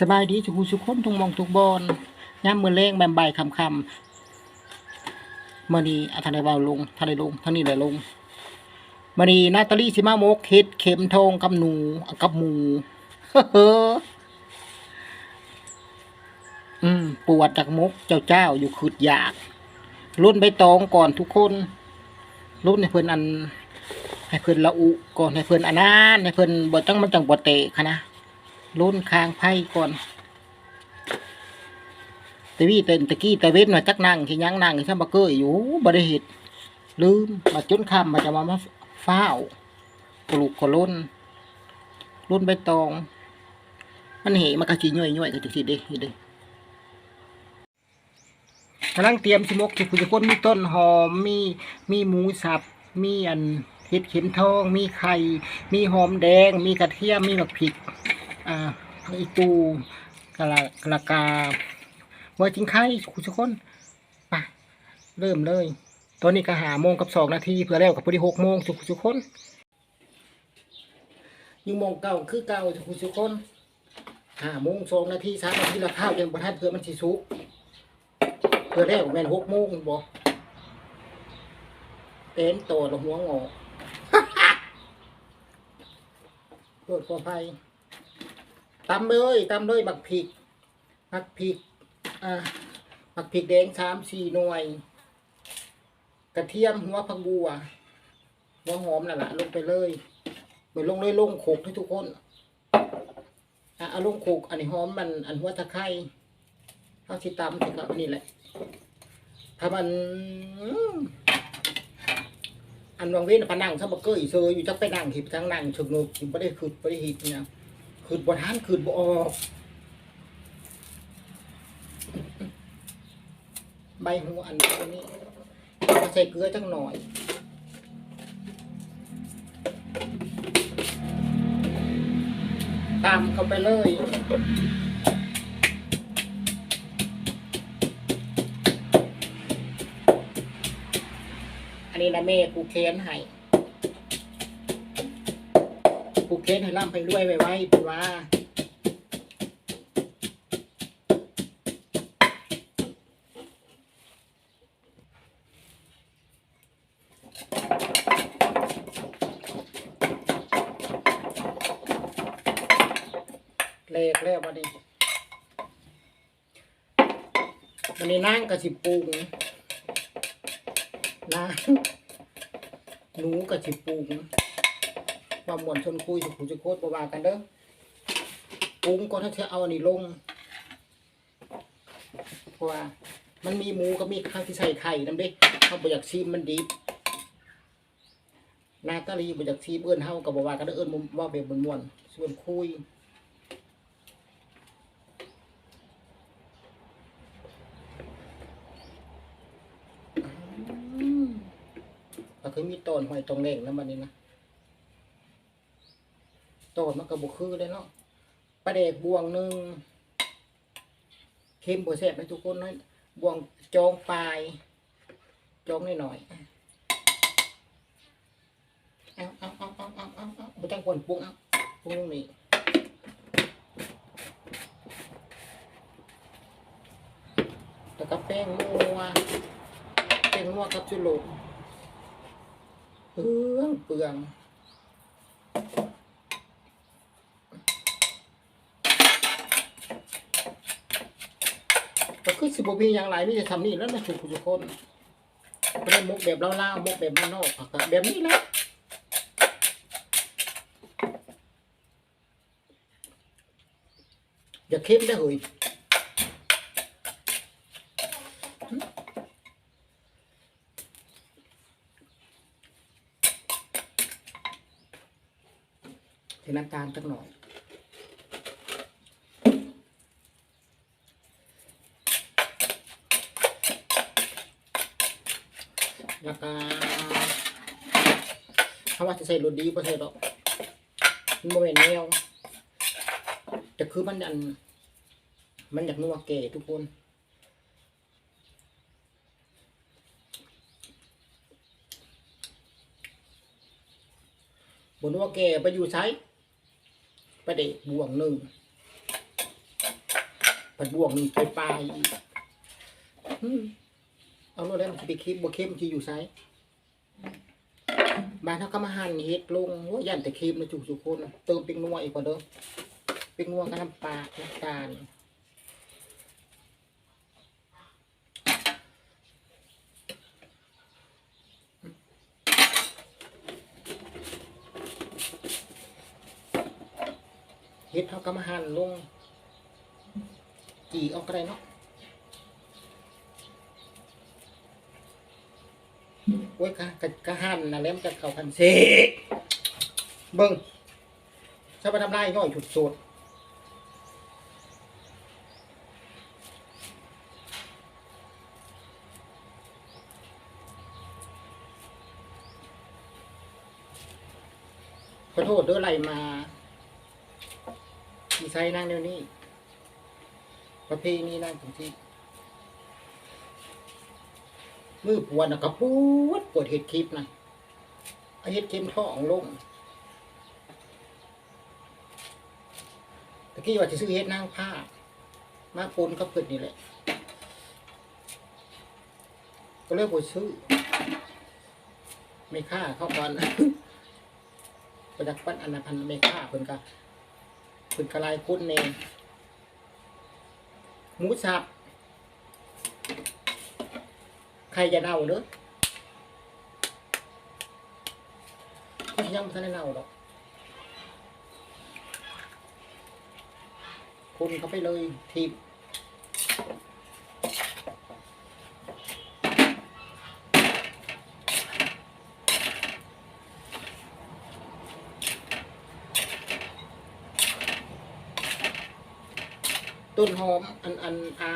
สบายดีทุกผู้ทุกคนทุกหมองทุกบอนย่ามมือเล่งแบมใบคำคำมื่อนี้อาทานได้เบาลงทานได้ลงท่านนี้ได้ลงมื่อนี้นาตาลีสิมาโมกเฮ็ดเข็มทองกับหนูกับหมูเฮ้ออืมปวดจากมกเจ้าเจ้าอยู่ขืดอยาก รุ่นใบตองก่อนทุกคน รุ่นให้เพิ่อนอัน ให้เพิ่อนละอุก่อนให้เพิ่อนอันนั้นให้เพิ่อนบ่จังมันจังบ่เตะคะนะ รุ่นคางไพ่ก่อนต่วี่เต็นตะกี้ต่เว้นมาจักนั่งที่ยังนั่งที่ช่างบักเกอร์อยู่บ่ได้เห็ดลืมมาจนคำมาจะมามาฟ้าวกลูกกรุ่นรุ่นใบตอง มันเหมันก็จีย่อยย่อยก็จะสิเด้นี่เด้กำลังเตรียมสมกที่คุณจะก้นมีต้นหอมมีมีหมูสับมีอันเห็ดเข็มทอง มีไข่ มีหอมแดง มีกระเทียม มีบักพริก อ่าอีตูกะละกะละกาว่าจริงไข่คุณทุกคนไปเริ่มเลย ตอนนี้ก็หาโมงกับสองนาทีเพื่อแล้วกับพอดีหกโมงทุกทุกคนยังโมงเก่าคือเก่าทุกทุกคนหาโมงสองนาทีสามนาทีละข้าวยังประทัดเพื่อมันสิสุกเพื่อแล้วแม่นหกโมงบอกเต้นโตละหัวงอกโทษขออภัย ตำเลยตำเลยบักพริกบักพริกอ่าบักพริกแดงสามสี่หน่วย กระเทียมหัวผักบัวหัวหอมนั่นแหละลงไปเลยเหมือนลงเลยลงโขกให้ทุกคนอะเอาลงโขกอันนี้หอมมันอันหัวตะไคร้เอาสิตำสิครับนนี้แหละถ้ามันอันวางเว้นพนังซะบักเกอร์อีเซออยู่จักไปนั่งหิบจังนั่งชึกนกหิบบ่ได้ขึ้นบ่ได้หิบเนี่ย คืนบ่ทานคืนบ่ออก ใบหูอันนี้อันนี้เอาใส่เกลือจังหน่อยตามเข้าไปเลยอันนี้นะแม่กูเค้นให้ ผูกเคสให้ร่ำให้รวยไว้ไว้เป็นว่าเลขแล้ววันนี้วันนี้นั่งกับสิปรุงนะหนูกับสิปรุง ความหมวนชนคุยสุขุจะโคตรบวากันเด้อปรุงก็ถ้าเธอเอาอันนี้ลงเพราะว่ามันมีหมูก็มีข้างที่ใส่ไข่น้ำเด้เขาบอยากซีมมันดีนาตาลีบอยากซีมเอื้อนเฮากับบวากันเด้อเอื้อนมุมว่าแบบมวนๆส่วนคุยอืมก็คือมีต้นหอยตรงเล่งแล้วมันนี่นะ ตดมันก็บุคือเลยเนาะปลาเด็กบวงหนึ่งเค็มบัวแซ่บไปทุกคนนะบวงจองปลายจองนิดหน่อยเอาเอาเอาเอาเอาเอาเอาไม่ต้องควรปรุงเอาปรุงนี่แล้วก็แป้งนัวแป้งนัวกับจุโลกเปลืองเปลือง คือสิบมีอย่างไรนี่จะทำนี่แล้วนะทุกคนทุกคนไม่ได้มุกแบบเล่าๆมุกแบบบ้านนอกแบบนี้แหละอย่าเข้มได้เหยใส่น้ำตาลสักหน่อย แล้วก็ถ้า ว่าจะใส่รสดีก็ใส่ดอกมันโมเมนแนวแต่คือมันอัน มันอยากนัวแก่ทุกคนบนัวแก่ไปอยู่ไซไปเด็กบ่วงหนึ่งผัดบ่วกนี่งไปปลายเอาโน่นแล้วมันจะไปเค็มบ่เค็มมันจะอยู่ไซ บ้านเขาก็มาหั่นเฮ็ดลงว่าย่านแต่เค็มนะจุกสุกคนเติมเป็นนัวอีกกว่าเด้อเป็นนัวกับน้ำปลาน้ำตาลเฮ็ดเขาก็มาหั่นลงจีเอาก็ได้เนาะ โอ้ยกะกะกะหันนะแล้วมันจะเข้ากันเสเบิ่งถ้าไปทำลายง่อยฉุดสุดขอโทษด้วยอะไหลมามีไซนั่งเดี๋ยวนี้ ประเพณีนั่นจริงๆ มือปวดนะก็ปวดปวดเห็ดคลิปนะเห็ดเข็มท้องลงตะกี้ว่าจะซื้อเห็ดนางผ้า มาปนก็เกิดนี่แหละ ก็เลิกไปซื้อ ไม่ค่าเข้าก่อนประดักปั้นอนนพันไม่ค่าเพิ่นก็เพิ่นกระลายคุณเนหมูสับใค รจะเน่าเนอะก็ยังไม่ทันได้เน่าหรอกคนเขาไปเลยทีบต้นหอมอันอันอา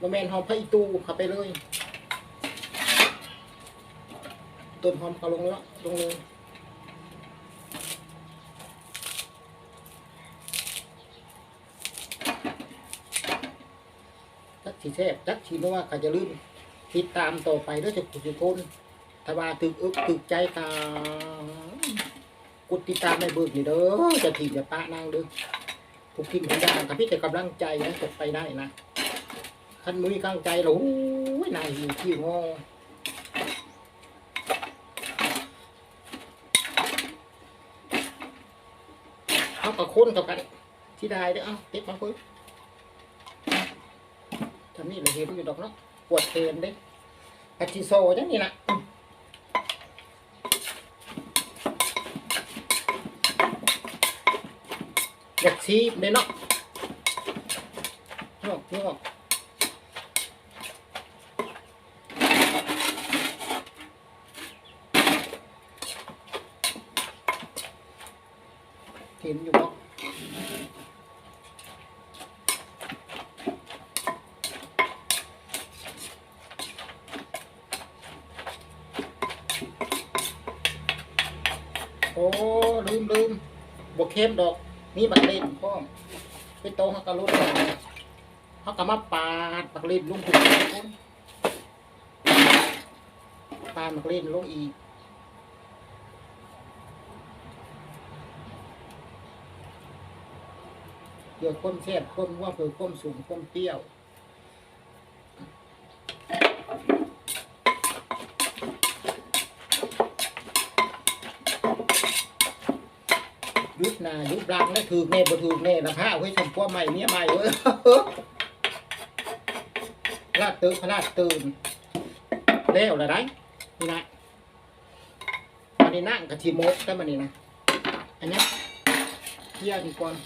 บะแมนหอมพระอีตูเข้าไปเลย ต้นหอมเขาลงแล้วลงเลยจักสีแทบจักสีนัวก็จะลืมติดตามต่อไปด้วยจะผู้สุคนถ้าว่าตึกอึกตึกใจตากดติดตามในเบิกนี่เด้อจะถีบจะปะนางเด้อทุกทีมทุกอย่างกับพี่แต่กำลังใจนะจบไปได้นะคันมือกำลังใจเราโอ้ยนายอยู่ที่งอ เอากับคนกับกันที่ได้เด้อเอาเก็บมาคุยทำนี่เลยเห็นอยู่ดอกเนาะปวดเทนเด้ปัจจิโซจังนี่นะอยากซีบเลยเนาะนอกนอก นอยู่เนาะโอ้ลืมลืมบวเข้มดอก นี่บักเล่นพ่อมไปโตฮักกะรุดฮักกะมาปาดบักเล่นลุงถูกคนปาดบักเล่นลงอีก เดี๋ยวความแซ่บความว่าเผื่อความสูงความเปรี้ยวยุบหนายุบหลังแล้วถือแน่บ่ถือแน่นะพระไว้ชมพัวใหม่เมียใหม่เว้ยลาดตื่นพลาดตื่นแล้วละได้นี่นะอันนี้นั่งกับทีโมกได้มานี่นะอันนี้เที่ยงก่อน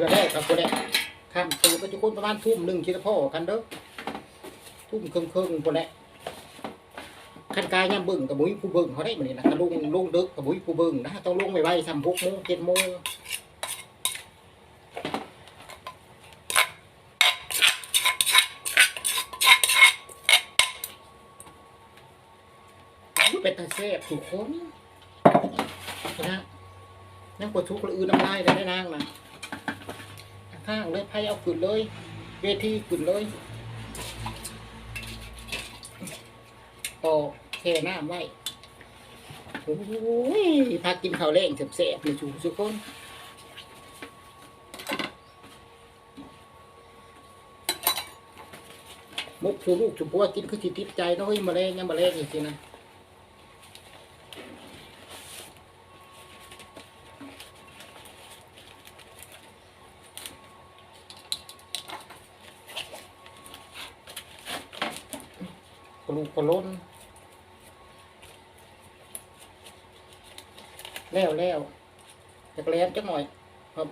เรือแรกกับตัวแรกข้ามตื่นไปทุกคนประมาณทุ่มหนึ่งคิดว่าพ่อกันเด้อทุ่มครึ่งครึ่งๆตัวแรกขันกายยามเบิ่งกับบุ้ยผู้เบิ่งเขาได้มานี่นะกระลุงลุงดึกกับบุ้ยผู้เบิ่งนะต้องลุงไว้ไว้ทำพกโมงเจ็ดโมงเป็นตาเซฟถูกคนนะนั่งปวดทุกข์ละอือน้ำลายได้ได้นางนะางเลยไพ่เอาขุดเลย เวทีขุดเลยต่อแค่น้าไหวโอ้ยพากินข้าวแรงเสบๆเลยชูทุกคนมุกชูลูกชูพัวกินคือสิติดใจเนาะเฮ้ยมาแรงเนี่มาแรงอย่างนี้นะ จากแลมจักหน่อยเอา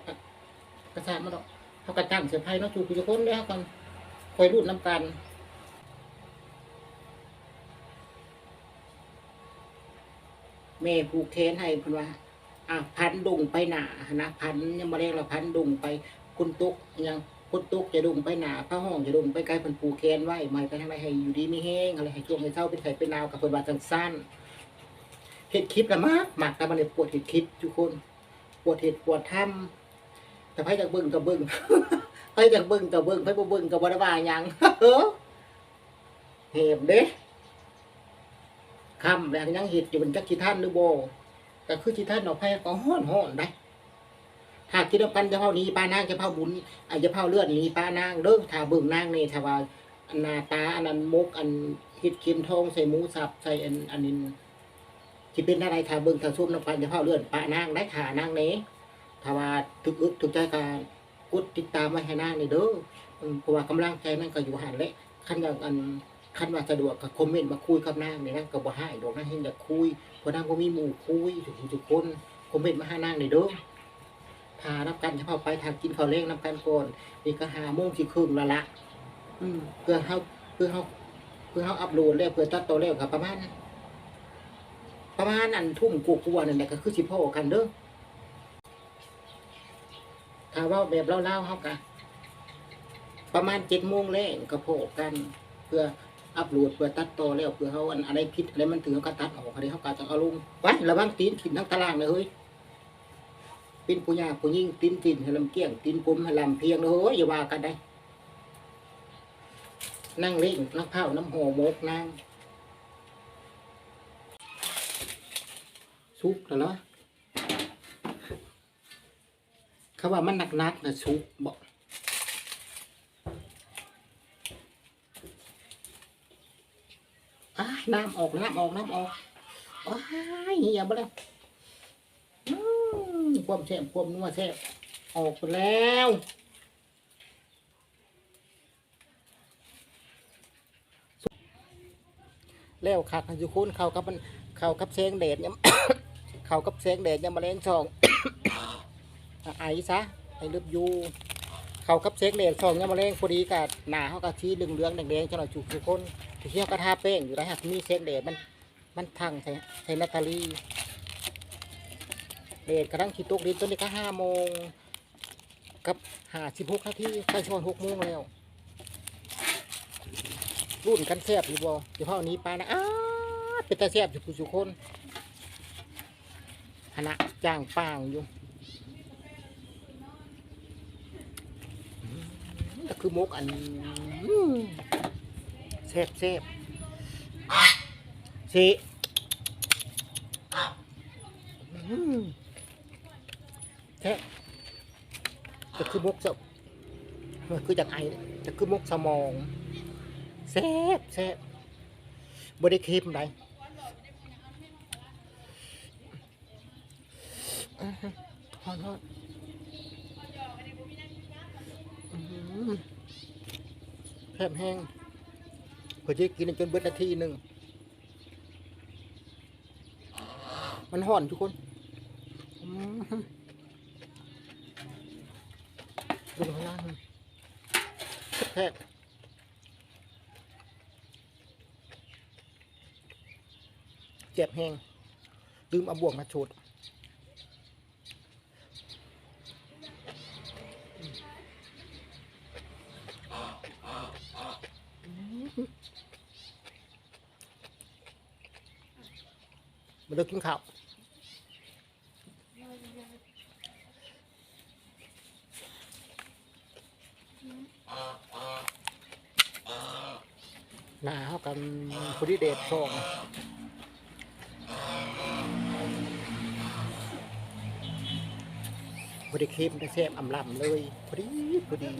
กระชากมาดอกเขากระจังเสียไพ่เนาะจูพี่คนแล้วกันคอยรูดน้ำกันแม่ผูกแขนให้เพิ่นว่าอะพันดุงไปหนานะพันยังมาเรียกเราพันดุงไปคุณตุ๊กยังคุณตุ๊กจะดุงไปหนาพระห้องจะดุงไปไกลพิ่นผูกแขนไว้ไม่ไปทางไรให้อยู่ดีไม่แห้งอะไรให้ช่วงให้เศร้าเป็นไข่เป็นนาวกับเพิ่นว่าสั้นเห็ดคลิปละมากหมากแต่มันเลยปวดเห็ดคลิปทุกคน วดเห็ดปวดถ้ำแต่ไพ่จากเบิ่งกับเบิ่งไพ่จากเบิ่งกับเบิ่งไพ่บ่เบิ่งกับบ่ได้ว่าหยังเออเห็บเด้คำแล้วยังเห็ดอยู่บนจักขีท่านหรือบ่ก็คือที่ท่านเอาแพ้ก็ห้อนห้อนได้หากคิดว่ากันจะเผานี้ป้านางจะเผาบุญอาจจะเผาเลือดนี้ป้านางเด้อถ้าเบิ่งนางนี่ถ้าว่านาตาอันนั้นมุกอันห็ดค็มทองใส่หมูสับใส่อันอันนี้ ที่เป็นอะไรถ้าเบิ่งถ้าซุ่มน้ำปันจะเผาเลือดป้านางได้ขานางนี้ถ้าว่าถึกอึกถึกใจการกดติดตามไว้ให้นางนี่เด้ออืมเพราะว่ากำลังใจนั่นก็อยู่หันแหละขั้นอย่างอันขั้นว่าสะดวกก็คอมเมนต์มาคุยกับนางนี่นะก็บ่ให้ดอกนะเห็นอยากคุยเพราะนางก็มีหมู่คุยทุกทุกคนคอมเมนต์มาหานางในอยเด้อทานับกันจะเข้าไปทานกินข้าวเล้งนับกันก่อนนี่ก็หาโมงสี่ครึ่งและละอืมเพื่อเฮาเพื่อเฮาเพื่อเฮาอัพโหลดแล้วเพื่อตัดต่อแล้วกับประมาณ ประมาณอันทุ่มกลัวนั่นแหละก็คือสิพ่อกันเด้อถ้าว่าแบบเล่าๆเฮากะประมาณเจ็ดโมงแรงก็พอกัน เพื่ออัพโหลดเพื่อตัดต่อแล้วเพื่อเขาอันอะไรผิดอะไรมันถึงเขาก็ตัดออกอะไรเขาก็จะเอาลงไว้ระวังตีนขินทั้งตารางเลยเฮ้ยเป็นผู้ยากผู้ยิ่งตีนตีนให้ลำเกี้ยงตีนกลมให้ลำเพียงเลยเฮ้ยอย่าว่ากันได้นั่งเล่งน้ำข้าวน้ำห่อหมกนั่ง ซุกแล้วเนาะเขาว่ามันหนักๆนะซุกบอกอ้าน้ำออกน้ำออกน้ำออกอ้ายเหี้ยบ่แล้วอืมความแซ่บความนัวแซ่บออกไปแล้วแล้วคักให้ทุกคนเข้ากับมันเข้ากับแสงแดดเนี่ย เข้ากับแสงแดดยังมาแรงช่อง ไอซะไอเลือบยูเข้ากับแสงแดดช่องยังมาแรงพอดีกับหนาเขากะทีเหลืองๆแดงๆจังหน่อยจุกทุกคนที่เที่ยวกระทาแป้งอยู่ได้หักมีเซ็กเดดมันมันทังใส่ใส่นาตาลีเดดกระทั่งขีดตกดินตอนนี้ก็ห้าโมงกับหาสิบหกนาทีใกล้ช่วงหกโมงแล้วรุ่นกันแซบอยู่บ่เดี๋ยวพ่อนี้ไปนะอ้าเป็นตาแซบอยู่ผู้สุคน หนะจ้างปางอยู่ก็คือมกอันเซฟเซฟสิแท้จะคือมกสมมันคือจากไอจะคือมกสมองเซฟเซฟบริคิมได อื้อหือฮอนฮอนอื้อหือแคบแห้งพอจะกินจนเบิดนาทีหนึ่ง มันห่อนทุกคนดูข้างล่างแทบเจ็บแห้งลืมเอาบวกมาโชด มาเลิกกินข้าวหนาเขากันพอดีเดชสองพอดีเค็มได้แซ่บอำลำเลยพอดีพอดี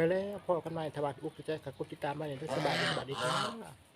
ไปแล้วพอกันใหม่ถวายอุกใจขับกุติตามมาอย่างที่สบายสบายดีครับ